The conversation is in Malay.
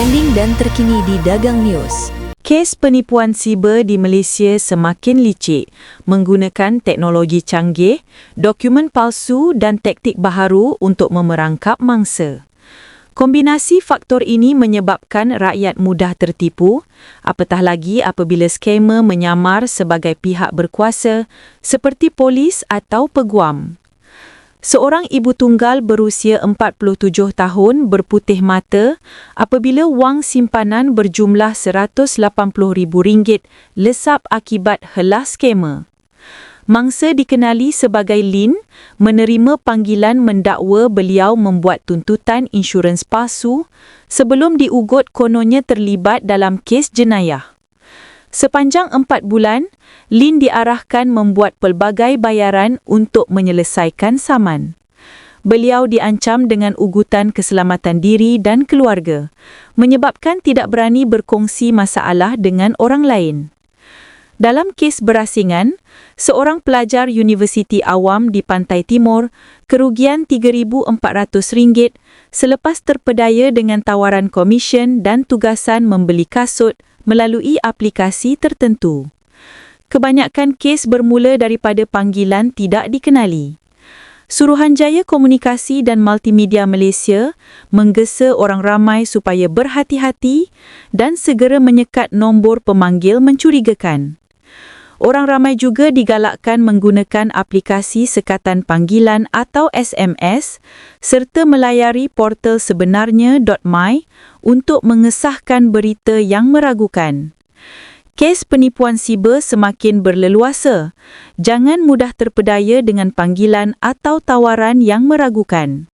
trending dan terkini di Dagang News. Kes penipuan siber di Malaysia semakin licik menggunakan teknologi canggih, dokumen palsu dan taktik baharu untuk memerangkap mangsa. Kombinasi faktor ini menyebabkan rakyat mudah tertipu, apatah lagi apabila skamer menyamar sebagai pihak berkuasa seperti polis atau peguam. Seorang ibu tunggal berusia 47 tahun berputih mata apabila wang simpanan berjumlah RM180,000 lesap akibat helah skamer. Mangsa dikenali sebagai Lin menerima panggilan mendakwa beliau membuat tuntutan insurans palsu sebelum diugut kononnya terlibat dalam kes jenayah. Sepanjang empat bulan, Lin diarahkan membuat pelbagai bayaran untuk menyelesaikan saman. Beliau diancam dengan ugutan keselamatan diri dan keluarga, menyebabkan tidak berani berkongsi masalah dengan orang lain. Dalam kes berasingan, seorang pelajar Universiti Awam di Pantai Timur kerugian RM3,400 selepas terpedaya dengan tawaran komisen dan tugasan membeli kasut melalui aplikasi tertentu. Kebanyakan kes bermula daripada panggilan tidak dikenali. Suruhanjaya Komunikasi dan Multimedia Malaysia menggesa orang ramai supaya berhati-hati dan segera menyekat nombor pemanggil mencurigakan. Orang ramai juga digalakkan menggunakan aplikasi sekatan panggilan atau SMS serta melayari portal sebenarnya.my untuk mengesahkan berita yang meragukan. Kes penipuan siber semakin berleluasa. Jangan mudah terpedaya dengan panggilan atau tawaran yang meragukan.